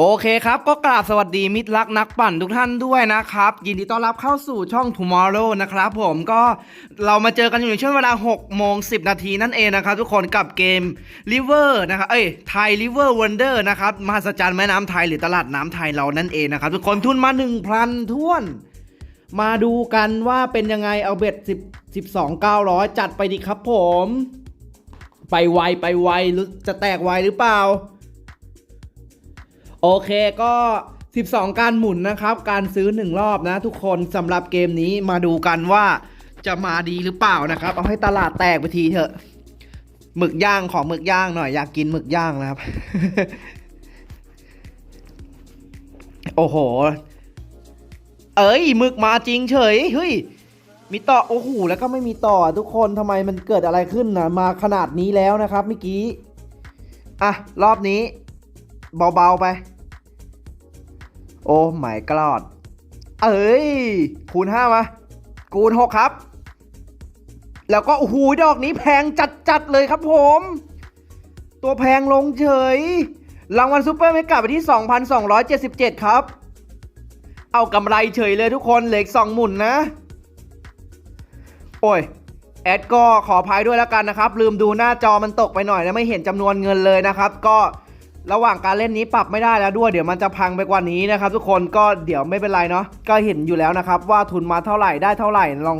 โอเคครับก็กราบสวัสดีมิตรรักนักปั่นทุกท่านด้วยนะครับ ยินดีต้อนรับเข้าสู่ช่อง Tomorrow นะครับผมก็เรามาเจอกันอยู่ในช่วงเวลา6โมง10 นาทีนั่นเองนะครับ ทุกคนกับเกม River นะครับเอ้ยไทย River Wonder นะครับมหัศจรรย์แม่น้ำไทยหรือตลาดน้ำไทยเรานั่นเองนะครับ ทุกคนทุนมา 1,000ท้วน มาดูกันว่าเป็นยังไงเอาเบ็ด10 12 900 จัดไปดีครับผม ไปไวไปไวหรือจะแตกไวหรือเปล่า โอเคก็ 12 การหมุนนะครับ การซื้อ 1 รอบนะ ทุกคนสำหรับเกมนี้มาดูกันว่าจะมาดีหรือเปล่านะครับ เอาให้ตลาดแตกไปทีเถอะหมึกย่างของหมึกย่างหน่อยอยากกินหมึกย่างนะครับ โอ้โห เอ้ยหมึกมาจริงเฉยเฮ้ยมีต่อโอ้โหแล้วก็ไม่มีต่อทุกคนทำไมมันเกิดอะไรขึ้นนะมาขนาดนี้แล้วนะครับเมื่อกี้อะรอบนี้ เบาๆไป โอ้ไม่กลอด เอ้ย คูณห้ามา คูณหกครับ แล้วก็โอ้โหดอกนี้แพงจัดๆเลยครับผม ตัวแพงลงเฉย รางวัลซูเปอร์เมกะไปที่ 2,277 ครับ เอากำไรเฉยเลยทุกคนเหล็กสองหมุนนะ โอ้ยแอดก็ขออภัยด้วยแล้วกันนะครับ ลืมดูหน้าจอมันตกไปหน่อยนะไม่เห็นจำนวนเงินเลยนะครับ ก็ ระหว่างการเล่นนี้ปรับไม่ได้แล้วด้วย เดี๋ยวมันจะพังไปกว่านี้นะครับทุกคนก็เดี๋ยวไม่เป็นไรเนาะก็เห็นอยู่แล้วนะครับว่าทุนมาเท่าไหร่ได้เท่าไหร่ลอง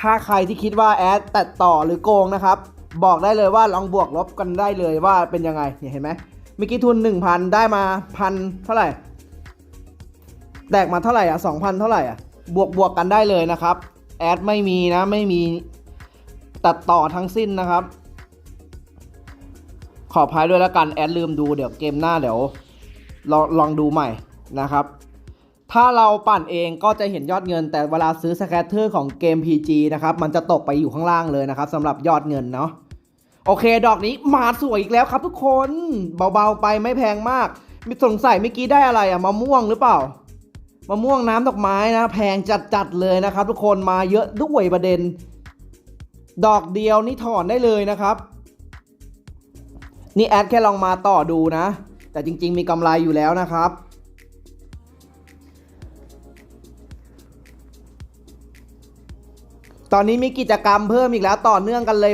ถ้าใครที่คิดว่าแอดตัดต่อหรือโกงนะครับบอกได้เลยว่าลองบวกลบกันได้เลยว่าเป็นยังไงเนี่ยเห็นไหมเมื่อกี้ทุน 1,000 ได้มาพันเท่าไหร่แตกมาเท่าไหร่อะ2,000 เท่าไหร่อะบวกบวกกันได้เลยนะครับแอดไม่มีนะไม่มีตัดต่อทั้งสิ้นนะครับ ขออภัยด้วยแล้วกันแอดลืมดูเดี๋ยวเกมหน้าเดี๋ยวลองลองดูใหม่นะครับ ถ้าเราปั่นเองก็จะเห็นยอดเงิน แต่เวลาซื้อสแคตเตอร์ของเกม PG นะครับ มันจะตกไปอยู่ข้างล่างเลยนะครับสำหรับยอดเงินเนาะโอเค ดอกนี้มาสวยอีกแล้วครับทุกคนเบาๆไปไม่แพงมากมีสงสัยเมื่อกี้ได้อะไรอะมะม่วงหรือเปล่ามะม่วงน้ำดอกไม้นะแพงจัดๆเลยนะครับ ทุกคนมาเยอะด้วยประเด็น ดอกเดียวนี่ถอนได้เลยนะครับ นี่แอดแค่ลองมาต่อดูนะ แต่จริง ๆ มีกำไรอยู่แล้วนะครับ ตอนนี้มีกิจกรรมเพิ่มอีกแล้วต่อเนื่องกันเลย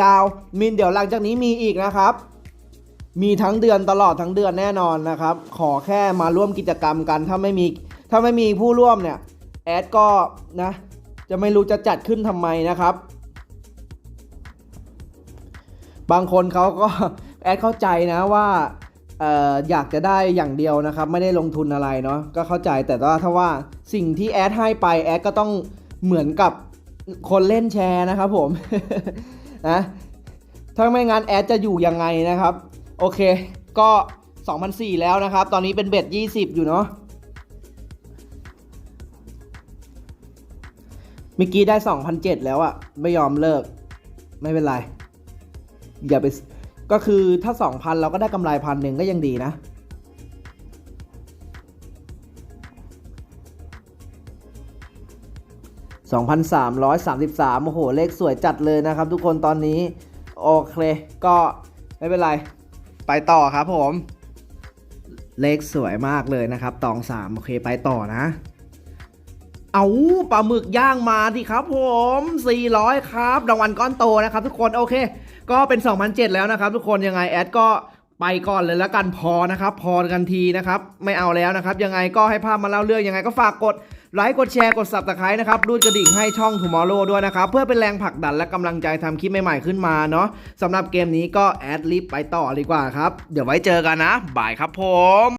ยาวๆ มินเดี๋ยวหลังจากนี้มีอีกนะครับ มีทั้งเดือนตลอดทั้งเดือนแน่นอนนะครับ ขอแค่มาร่วมกิจกรรมกันถ้าไม่มีถ้าไม่มีผู้ร่วมเนี่ยแอดก็นะจะไม่รู้จะจัดขึ้นทำไมนะครับ บางคนเขาก็ แอดเข้าใจนะว่าเอ่ออยากจะได้อย่างเดียวนะครับ ไม่ได้ลงทุนอะไรเนาะก็เข้าใจแต่ว่าถ้าว่าสิ่งที่แอดให้ไปแอดก็ต้องเหมือนกับคนเล่นแชร์นะครับผมนะถ้าไม่งั้นแอดจะอยู่ยังไงนะครับ โอเค ก็2,004แล้วนะครับ ตอนนี้เป็นเบ็ด20 อยู่เนาะเมื่อกี้ได้2,007แล้วอะไม่ยอมเลิก ไม่เป็นไร อย่าไป ก็คือถ้า 2,000 เราก็ได้กำไรพันหนึ่งก็ยังดีนะ 2,333 โอ้โห เลขสวยจัดเลยนะครับทุกคนตอนนี้ โอเค ก็ไม่เป็นไร ไปต่อครับผม เลขสวยมากเลยนะครับ ตอง 3 โอเค ไปต่อนะ เอาปลาหมึกย่างมาดิครับผม 400 ครับรางวัลก้อนโตนะครับทุกคนโอเค ก็เป็น 2,007 แล้วนะครับ ทุกคนยังไงแอดก็ไปก่อนเลยแล้วกันพอนะครับ พอกันทีนะครับ ไม่เอาแล้วนะครับ ยังไงก็ให้ภาพมาเล่าเรื่องยังไงก็ฝากกดไลค์กดแชร์กด subscribe นะครับรูดกระดิ่งให้ช่อง Tomorrow ด้วยนะครับ เพื่อเป็นแรงผลักดันและกำลังใจทำคลิปใหม่ๆขึ้นมาเนาะสำหรับเกมนี้ก็แอดลิฟไปต่อดีกว่าครับ เดี๋ยวไว้เจอกันนะ บายครับผม